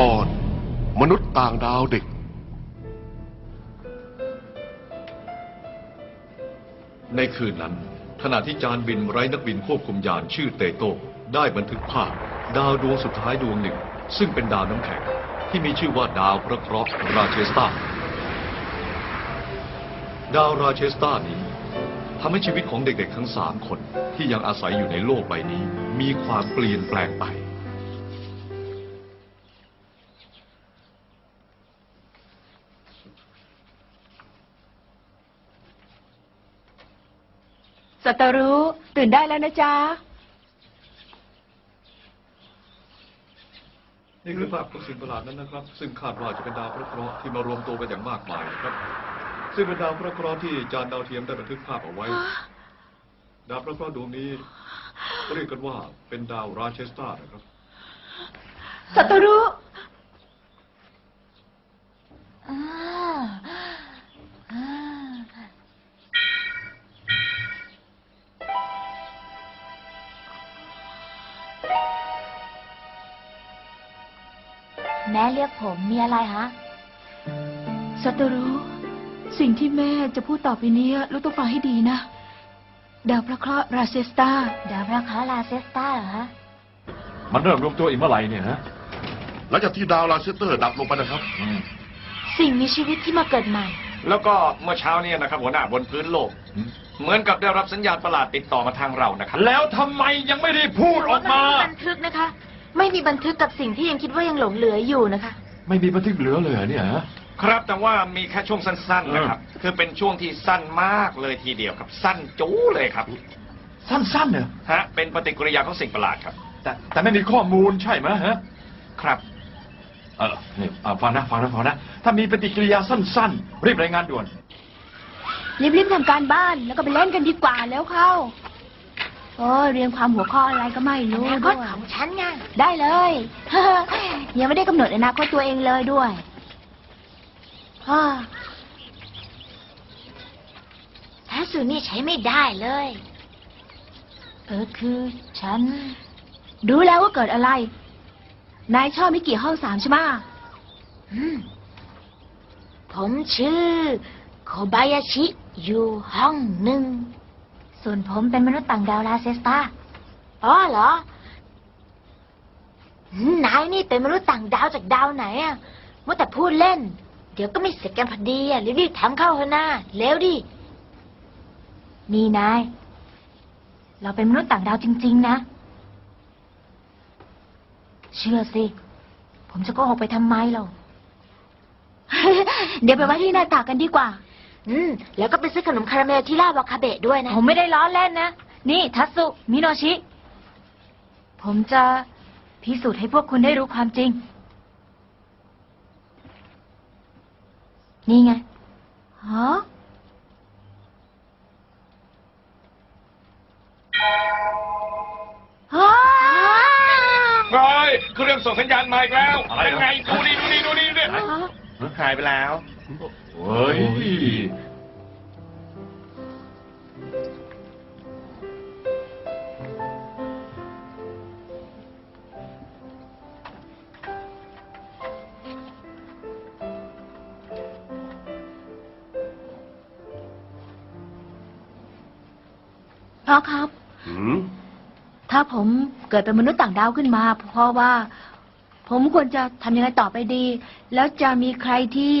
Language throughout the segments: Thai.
ตอนมนุษย์ต่างดาวเด็ก ในคืนนั้น ขณะที่จานบินไร้นักบินควบคุมยานชื่อเตโต้ได้บันทึกภาพ ดาวดวงสุดท้ายดวงหนึ่ง ซึ่งเป็นดาวน้ำแข็ง ที่มีชื่อว่าดาวพระเคราะห์ราเชสตาดาวราเชสตานี้ทำให้ชีวิตของเด็กๆทั้งสามคนที่ยังอาศัยอยู่ในโลกใบนี้ มีความเปลี่ยนแปลงไป สัตรู้ตื่นได้แล้วนะจ๊ะ นี่คือภาพของสิ่งประหลาดนั้นนะครับ ซึ่งคาดว่าจะเป็นดาวพระเคราะห์ที่มารวมตัวกันอย่างมากมายนะครับ ซึ่งเป็นดาวพระเคราะห์ที่จานดาวเทียมได้บันทึกภาพเอาไว้ ดาวพระเคราะห์ดวงนี้เรียกกันว่าเป็นดาวราเชสตานะครับ สัตรู้ เรียกผมมีอะไรฮะ สัตรู้สิ่งที่แม่จะพูดต่อไปเนี้ยลูกต้องฟังให้ดีนะ ดาวพระเคราะห์ราเซสตาดาวพระคาลาเซสตาเหรอฮะ มันเริ่มรวมตัวอีกเมื่อไหร่เนี่ยฮะหลังจากที่ดาวลาเซสเตอร์ดับลงไปนะครับสิ่งมีชีวิตที่มาเกิดใหม่ แล้วก็เมื่อเช้าเนี่ยนะครับหัวหน้าบนพื้นโลก เหมือนกับได้รับสัญญาณประหลาดติดต่อมาทางเรานะครับ แล้วทำไมยังไม่ได้พูดออกมาแต่ว่ามันไม่มีบันทึกนะคะ ไม่มีบันทึกกับสิ่งที่ยังคิดว่ายังหลงเหลืออยู่นะคะ ไม่มีบันทึกเหลือเลยเหรอเนี่ยฮะ ครับแต่ว่ามีแค่ช่วงสั้น ๆ นะครับ คือเป็นช่วงที่สั้นมากเลยทีเดียวครับ สั้นจู๊เลยครับสั้นๆเนี่ยฮะเป็นปฏิกิริยาของสิ่งประหลาดครับ แต่แต่ไม่มีข้อมูลใช่ไหมฮะ ครับ เออนี่อะฟังนะฟังนะฟังนะถ้ามีปฏิกิริยาสั้นๆ รีบรายงานด่วน รีบๆทำการบ้านแล้วก็ไปเล่นกันดีกว่าแล้วเข้าโอ้ยเรียนความหัวข้ออะไรก็ไม่อรู้นาคด้ตวยของฉันไงได้เลย ยังไม่ได้กำหนดอนาคตตัวเองเลยด้วยฮ่าแท้สื่อนี่ใช้ไม่ได้เลย เออคือฉัน รู้แล้วว่าเกิดอะไร นายชอบมิกี่ห้องสามใช่ไหมะอืม ผมชื่อ โคบายาชิ อยู่ห้องหนึ่ง ส่วนผมเป็นมนุษย์ต่างดาวลาเซสตาอ๋อเหรอ นายนี่เป็นมนุษย์ต่างดาวจากดาวไหนอะว่าแต่พูดเล่น เดี๋ยวก็ไม่เสร็จกันพอดีอะรีบๆทำเข้าเถอะนะเร็วดิ นี่นาย เราเป็นมนุษย์ต่างดาวจริง ๆ นะ เชื่อสิ ผมจะโกหกไปทำไมเรา เดี๋ยวไปไว้ที่หน้าตากันดีกว่า อืม แล้วก็ไปซื้อขนมคาราเมลที่ล่าวาคาเบะด้วยนะ ผมไม่ได้ล้อเล่นนะ นี่ทัตสุ มิโนชิ ผมจะพิสูจน์ให้พวกคุณได้รู้ความจริง นี่ไงฮะฮ่าเฮ้ยเครื่องส่งสัญญาณมาอีกแล้ว อะไรเหรอ เป็นไงดูนี่ดูนี่ดูนี่เนี่ย หายไปแล้วเฮ้ยพ่อครับ หืม ถ้าผมเกิดเป็นมนุษย์ต่างดาวขึ้นมาเพราะว่า ผมควรจะทำยังไงต่อไปดี แล้วจะมีใครที่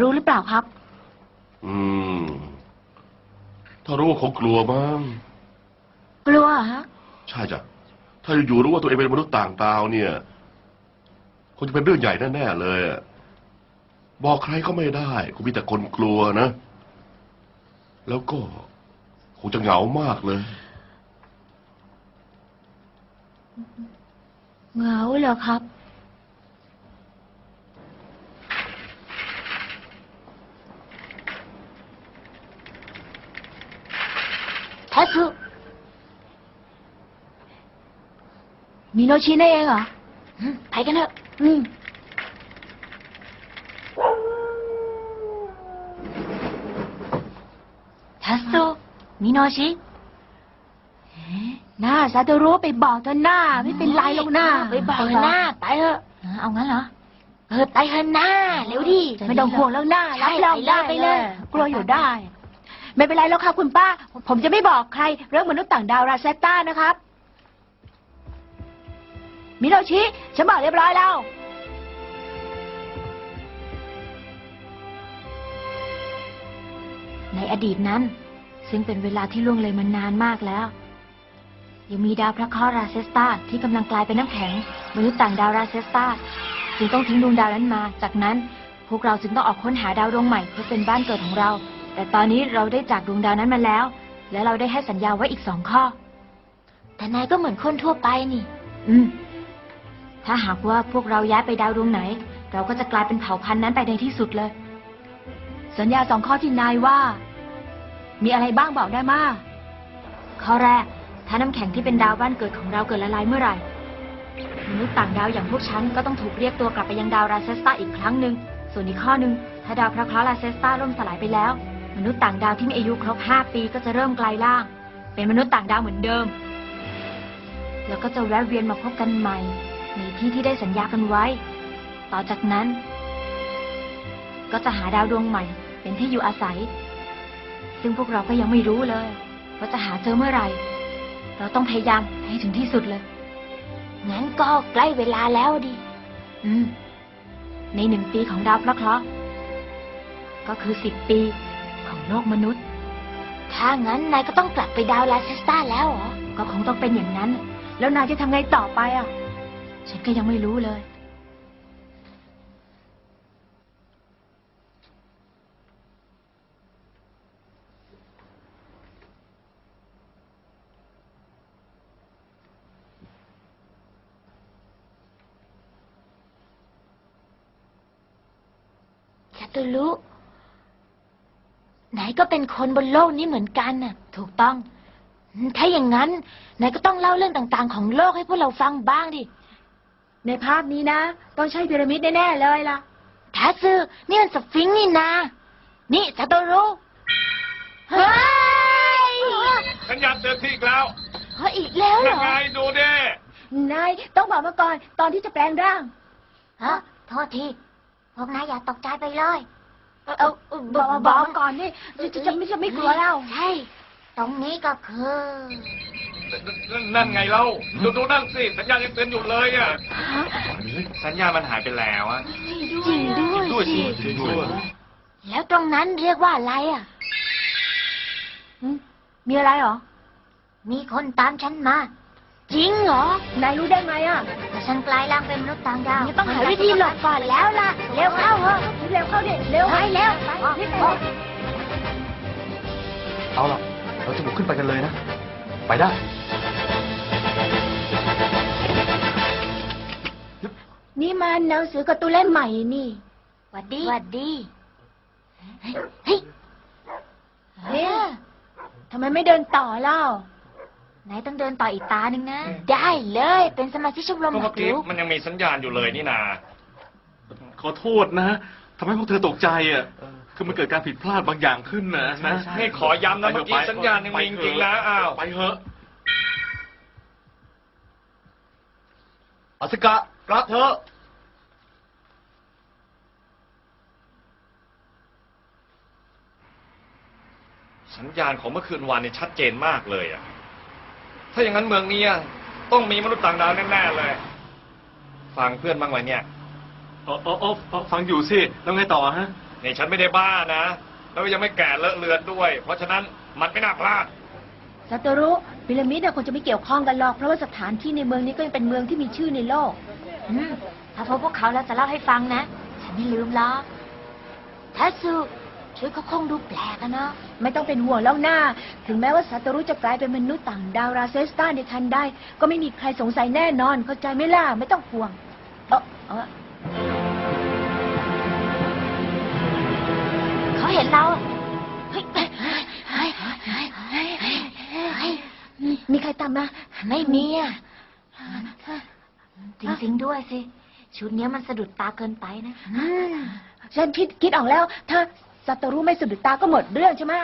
รู้หรือเปล่าครับ อืม ถ้ารู้ว่าคงกลัวมั้งกลัวเหรอฮะ ใช่จ้ะ ถ้าอยู่ๆรู้ว่าตัวเองเป็นมนุษย์ต่างดาวเนี่ยคงจะเป็นเรื่องใหญ่แน่ๆเลยอะบอกใครก็ไม่ได้คงมีแต่คนกลัวนะ แล้วก็คงจะเหงามากเลย เหงาเหรอครับ ทัสุมิโนชินั่นเองเหรออืมไปกันเถอะอืมทัสุมิโนชิหน้าซาโตรุไปบอกเธอหน้า ไม่เป็นไรหรอกหน้าไปบอกหน้าไปเถอะเอางั้นเหรอเออไปเถอะหน้าเร็วดิไม่ต้องห่วงแล้วหน้าใช่รับรองได้ไปเลย กลัวอยู่ได้ ไม่เป็นไรแล้วครับคุณป้า ผมจะไม่บอกใคร เรื่องมนุษย์ต่างดาวราเซตตานะครับ มิโนชิฉันบอกเรียบร้อยแล้ว ในอดีตนั้น ซึ่งเป็นเวลาที่ล่วงเลยมานานมากแล้ว ยังมีดาวพระเคราะห์ราเซสตาที่กำลังกลายเป็นน้ำแข็ง มนุษย์ต่างดาวราเซสตาจึงต้องทิ้งดวงดาวนั้นมา จากนั้นพวกเราจึงต้องออกค้นหาดาวดวงใหม่เพื่อเป็นบ้านเกิดของเรา แต่ตอนนี้เราได้จากดวงดาวนั้นมาแล้ว และเราได้ให้สัญญาไว้อีกสองข้อ แต่นายก็เหมือนคนทั่วไปนี่ อืม ถ้าหากว่าพวกเราย้ายไปดาวดวงไหน เราก็จะกลายเป็นเผ่าพันธุ์นั้นไปในที่สุดเลย สัญญาสองข้อที่นายว่า มีอะไรบ้างบอกได้มาข้อแรก ถ้าน้ำแข็งที่เป็นดาวบ้านเกิดของเราเกิดละลายเมื่อไหร่มนุษย์ต่างดาวอย่างพวกฉันก็ต้องถูกเรียกตัวกลับไปยังดาวราเซสตาอีกครั้งหนึ่ง ส่วนอีกข้อหนึ่งถ้าดาวพระเคราะห์ราเซสตาล่มสลายไปแล้ว มนุษย์ต่างดาวที่มีอายุครบ 5 ปีก็จะเริ่มกลายร่าง เป็นมนุษย์ต่างดาวเหมือนเดิม แล้วก็จะแวะเวียนมาพบกันใหม่ ในที่ที่ได้สัญญากันไว้ ต่อจากนั้น ก็จะหาดาวดวงใหม่ เป็นที่อยู่อาศัย ซึ่งพวกเราก็ยังไม่รู้เลย ว่าจะหาเจอเมื่อไหร่ เราต้องพยายามให้ถึงที่สุดเลย งั้นก็ใกล้เวลาแล้วดิ อืม ในหนึ่งปีของดาวพระเคราะห์ก็คือสิบปี โลกมนุษย์ ถ้างั้นนายก็ต้องกลับไปดาวลาเซสตาแล้วเหรอ ก็คงต้องเป็นอย่างนั้น แล้วนายจะทำไงต่อไปอะ ฉันก็ยังไม่รู้เลยซาตุรุ ไหนก็เป็นคนบนโลกนี้เหมือนกันน่ะ ถูกต้อง ถ้าอย่างนั้นนายก็ต้องเล่าเรื่องต่างๆ ของโลกให้พวกเราฟังบ้างดิ ในภาพนี้นะ ต้องใช่พีระมิดแน่ๆเลยล่ะทาซึนี่มันสฟิงค์นี่นานี่ซาโตรุเฮ้ยสัญญาณเตือนที่อีกแล้วเฮ้ยอีกแล้วเหรยังอไงดูดินายต้องบอกมาก่อนตอนที่จะแปลงร่าง ฮะโทษที พวกนายอย่าตกใจไปเลย เอาเอาเอาบอกมาบอกมาก่อนนี่จะจะจะไม่จะไม่กลัวแล้วใช่ ตรงนี้ก็คือนั่นไงเล่าดูดูนั่นสิสัญญาณยังเตือนอยู่เลยอะสัญญาณมันหายไปแล้วอะจริงด้วยด้วยสิสิด้วยแล้วตรงนั้นเรียกว่าอะไรอะมีอะไรเหรอ มีคนตามฉันมา จริงเหรอ นายรู้ได้ไหมอะแต่ฉันกลายร่างเป็นมนุษย์ต่างดาวต้องหาวิธีหลบก่อนแล้วล่ะ เร็วเข้าเถอะเร็วเข้าดิเร็วไปเร็วไปรีบไปเอาล่ะ เราจะบุกขึ้นไปกันเลยนะ ไปได้ นี่มันหนังสือการ์ตูนเล่มใหม่นี่หวัดดีหวัดดี เฮ้ยเอ๊ะทำไมไม่เดินต่อเล่า นายต้องเดินต่ออีกตาหนึ่งนะ ได้เลย เป็นสมาชิกชมรมก็หเมื่มาอกกี้รุกมันยังมีสัญญาณอยู่เลยนี่นา ขอโทษนะทำให้พวกเธอตกใจอะคือมันเกิดการผิดพลาดบางอย่างขึ้นนะนะนี่ขอย้ำนะเมื่อกี้สัญญาณยังมีจริงๆนะอ้าว ไปเถอะอสกะกลับเถอะสัญญาณของเมื่อคืนวานนี่ชัดเจนมากเลยอะ ถ้าอย่างนั้นเมืองนี้อะต้องมีมนุษย์ต่างดาวแน่ๆเลยฟังเพื่อนบ้างไหมเนี่ยเออเออเออเออฟังอยู่สิแล้วไงต่อฮะนี่ฉันไม่ได้บ้านะแล้วยังไม่แก่เลอะเลือนด้วย เพราะฉะนั้นมันไม่น่าพลาดซาโตรุพีระมิดเนี่ยคงจะไม่เกี่ยวข้องกันหรอก เพราะว่าสถานที่ในเมืองนี้ก็ยังเป็นเมืองที่มีชื่อในโลกอืมถ้าพบพวกเขาแล้วจะเล่าให้ฟังนะ ฉันไม่ลืมหรอกทัตสุชุดเขาคงดูแปลกอะเนาะ ไม่ต้องเป็นห่วงแล้วหน้า ถึงแม้ว่าซาโตรุจะกลายเป็นมนุษย์ต่างดาวราเซสตาในทันได้ ก็ไม่มีใครสงสัยแน่นอน เข้าใจไหมล่ะ ไม่ต้องห่วง เออเออเขาเห็นเราอะเฮ้ยเฮ้ยเฮ้ยเฮ้ยเฮ้ยเฮ้ยเฮ้ยมีใครตามมา ไม่มีอะจริงๆด้วยสิ ชุดเนี้ยมันสะดุดตาเกินไปนะ ฉันคิดคิดออกแล้ว ถ้า ซาโตรุไม่สะดุดตาก็หมดเรื่องใช่ไหม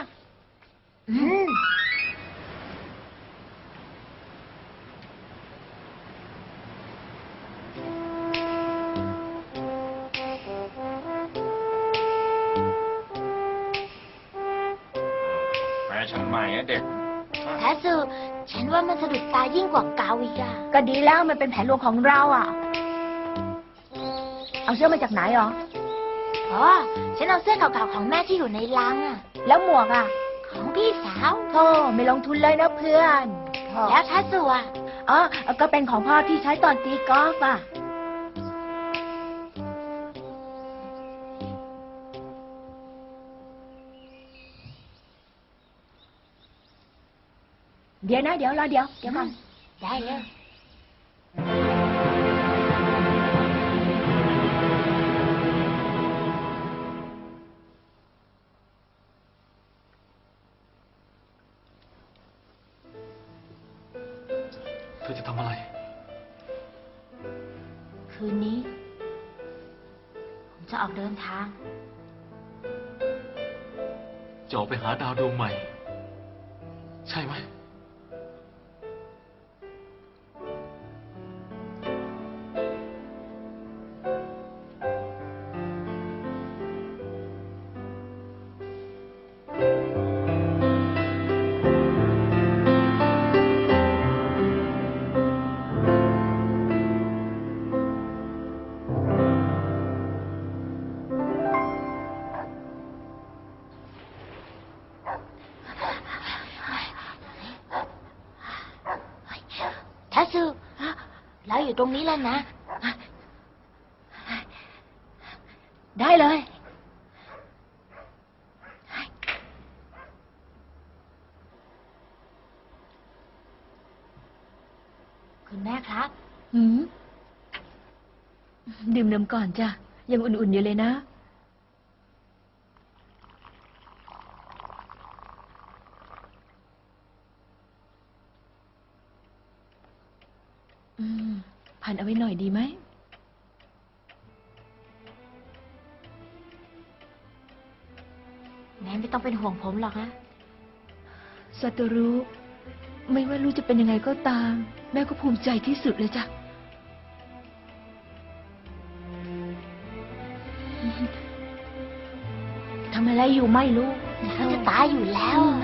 แม่ฉันใหม่นะเด็ก แท้สุฉันว่ามันสะดุดตายิ่งกว่าเกาอีกอะก็ดีแล้วมันเป็นแผนลวงของเราอะ เอาเสื้อมาจากไหนอ๋อ อ๋อ ฉันเอาเสื้อเก่าๆของแม่ที่อยู่ในลังอะแล้วหมวกอะของพี่สาวโธ่ไม่ลงทุนเลยนะเพื่อนโธ่แล้วแท้สุอะอ๋อ ก็เป็นของพ่อที่ใช้ตอนตีกอล์ฟอะเดี๋ยวนะ เดี๋ยวรอเดี๋ยว เดี๋ยวก่อน ได้เลย ทาง จะออกไปหาดาวดวงใหม่ ใช่ไหม อยู่ตรงนี้แล้วนะ ได้เลย คุณแม่ครับ หืม ดื่มนมก่อนจ้ะ ยังอุ่นๆอยู่เลยนะ อืมผ่านเอาไว้หน่อยดีไหมแม่ไม่ต้องเป็นห่วงผมหรอกนะสัตรูไม่ว่าลูกจะเป็นยังไงก็ตาม แม่ก็ภูมิใจที่สุดเลยจ้ะ ทำอะไรอยู่ไม่รู้ เขาจะตายอยู่แล้วนั่น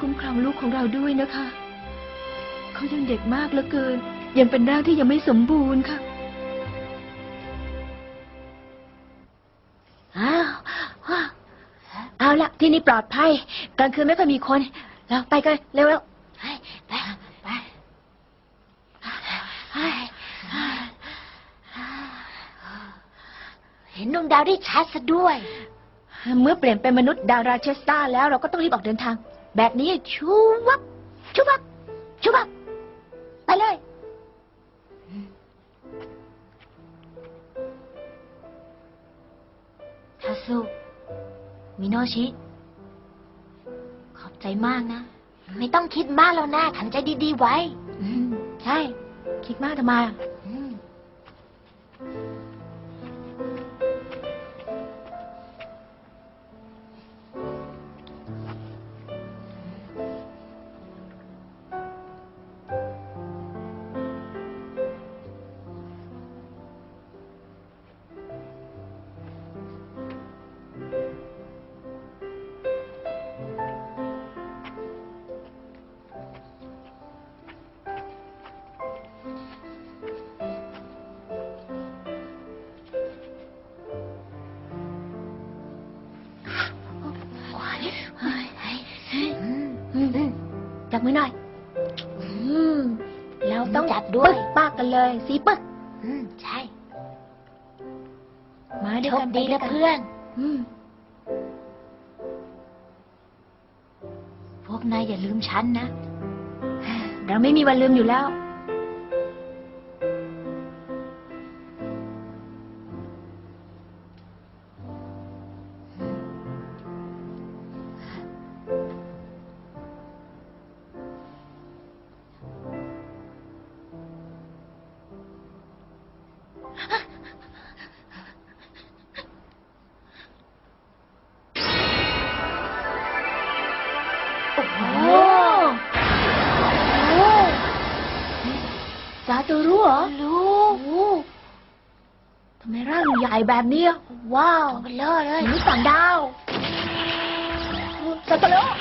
คุ้มครองลูกของเราด้วยนะคะ เขายังเด็กมากเหลือเกิน ยังเป็นร่างที่ยังไม่สมบูรณ์ค่ะอ้าวอ้าวเอาละที่นี่ปลอดภัย กลางคืนไม่ค่อยมีคน เราไปกันเร็วๆไปไปไปเห็นดวงดาวได้ชัดซะด้วย เมื่อเปลี่ยนเป็นมนุษย์ดาราเชสตาแล้วเราก็ต้องรีบออกเดินทาง แบบนี้ชูวับชูวับชูวับไปเลยทัสุมิโนชิ ขอบใจมากนะ ไม่ต้องคิดมากแล้วนะทำใจดีๆไว้ อืม ใช่ คิดมากทำไม บมือหน่อยอืมเราต้องจับด้วย ปึ๊กปากกันเลยสีปึ๊ก อืม ใช่ มาด้วยโชกัคนดีไปด้วนะยกัเพื่อน อืม พวกนายอย่าลืมฉันนะ เราไม่มีวันลืมอยู่แล้ว แบบเนี้ยว้าวเอาไปเลยเลยมนุษย์ต่างดาวสัตว์โลก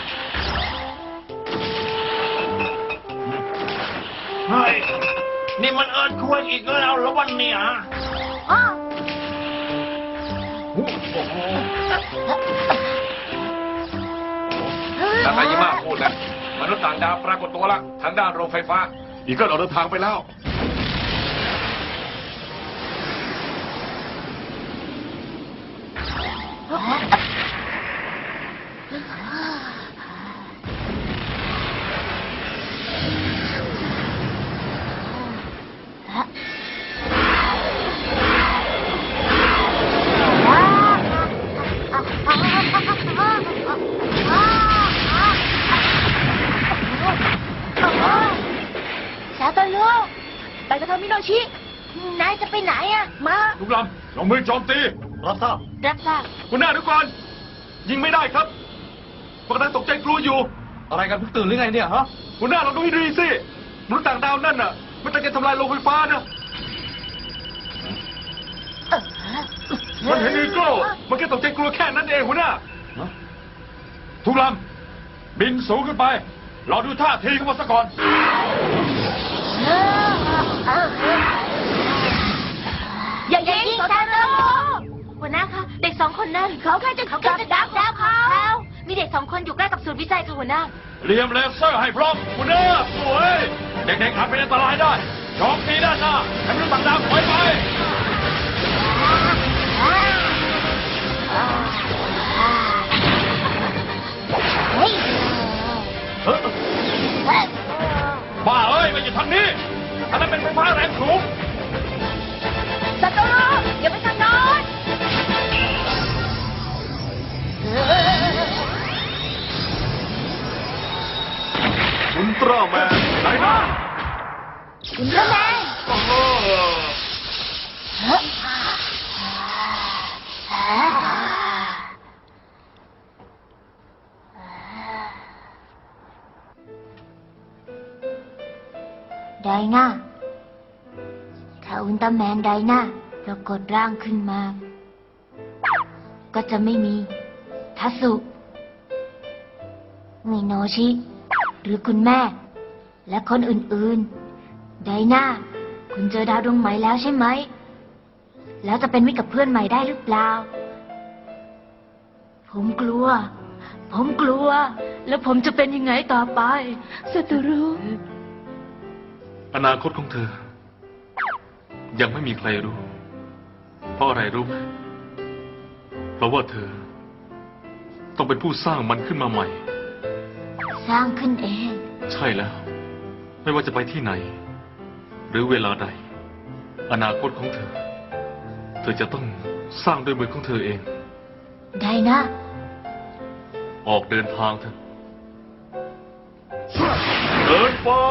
เฮ้ย นี่มันเอิร์ธควกอีกแล้วแล้ววันเนี้ยอ้าวโอ้โหทากายิมาพูดนะมนุษย์ต่างดาวปรากฏตัวละทางด้านโรงไฟฟ้า อีกก็ออกเดินทางไปแล้ว ลำลงมือโจมตี รับทราบรับทราบคุณหน้าทุกคนยิงไม่ได้ครับปกติตกใจกลัวอยู่ อะไรกันเพิ่งตื่นหรือไงเนี่ยฮะคุณหน้าเราดูให้ดีสิมนุษย์ต่างดาวนั่นน่ะ มันจะทำลายโรงไฟฟ้านะเออมันเห็นอีโก้มันแค่ตกใจกลัวแค่นั้นเองหัวหน้าทุกลำบินสูงขึ้นไปรอดูท่าทีเข้ามาซะก่อน เขาแค่จะเขาแค่จะดัดักแล้วเขามีเด็กสองคนอยู่ใกล้กับศูนย์วิจัยค่ะหัวหน้า เรียมเลเซอร์ให้พร้อมคุณหน้าโอ้ยเด็กๆอาจเป็นอันตรายได้โจมตีด้านหน้าให้มนุษย์ต่างดาวถอยไปบ้าเอ้ยไมาอยู่ทางนี้อันนั้นเป็นไฟฟ้าแรงสูงสัตว์โลกอย่าไปท อุลตร้าแมนไหนนะอุลตร้าแมนโอ้โหไดนาถ้าอุลตร้าแมนไดนาปรากฏร่างขึ้นมา ก็จะไม่มีทัสุมิโนชิ รือคุณแม่ และคนอื่นๆ ไดนาคุณเจอดาวดวงใหม่แล้วใช่ไหม แล้วจะเป็นมิตรกับเพื่อนใหม่ได้หรือเปล่า ผมกลัว ผมกลัว แล้วผมจะเป็นยังไงต่อไปสัตว์โลกอนาคตของเธอ ยังไม่มีใครรู้ เพราะอะไรรู้ไหมเพราะว่าเธอ ต้องเป็นผู้สร้างมันขึ้นมาใหม่ สร้างขึ้นเอง ใช่แล้ว ไม่ว่าจะไปที่ไหน หรือเวลาใด อนาคตของเธอ เธอจะต้องสร้างด้วยมือของเธอเอง ได้นะ ออกเดินทางเถอะเดินฟ้า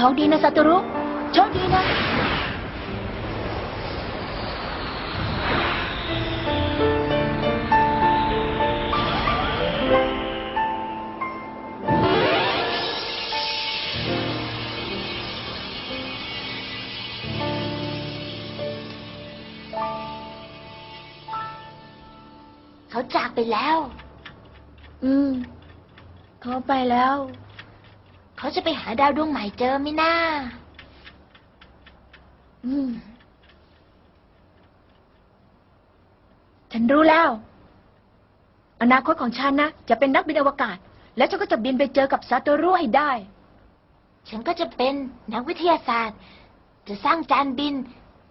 ชคดีนะสัตว์โลกโชคดีนะ เขาจากไปแล้ว อืม เขาไปแล้ว เขาจะไปหาดาวดวงใหม่เจอไหมน่าอืม ฉันรู้แล้ว อนาคตของฉันนะ จะเป็นนักบินอวกาศ แล้วฉันก็จะบินไปเจอกับซาโตรุให้ได้ ฉันก็จะเป็นนักวิทยาศาสตร์ จะสร้างจานบิน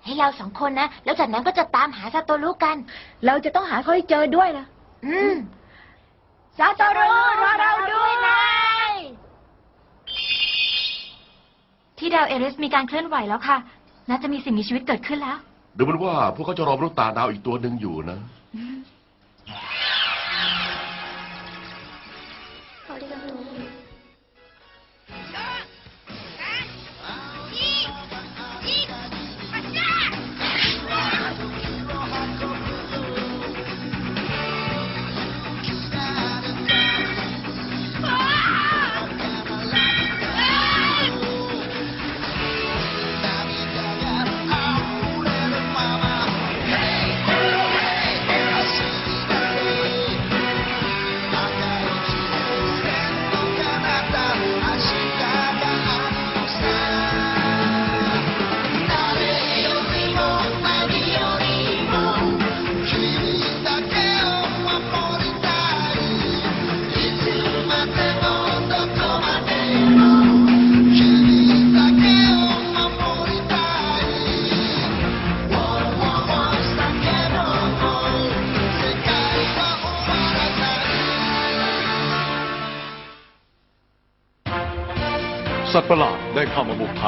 ให้เราสองคนนะ แล้วจากนั้นก็จะตามหาซาโตรุกัน เราจะต้องหาเขาให้เจอด้วยนะอืม ซาโตรุรอเราด้วยนะ ที่ดาวเอริสมีการเคลื่อนไหวแล้วค่ะ น่าจะมีสิ่งมีชีวิตเกิดขึ้นแล้ว ดูเหมันว่าพวกเขาจะรอมนุษย์ต่างดาวอีกตัวหนึ่งอยู่นะสัต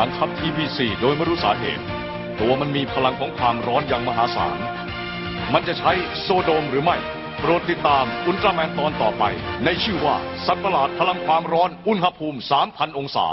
ามาบุกฐานทัพ TP4 โดยไม่รู้สาเหตุ ตัวมันมีพลังของความร้อนอย่างมหาศาล มันจะใช้โซโดมหรือไม่ โปรดติดตามอุลตร้าแมนตอนต่อไป ในชื่อว่าสัตว์ประหลาดพลังความร้อนอุณหภูมิ 3,000 องศา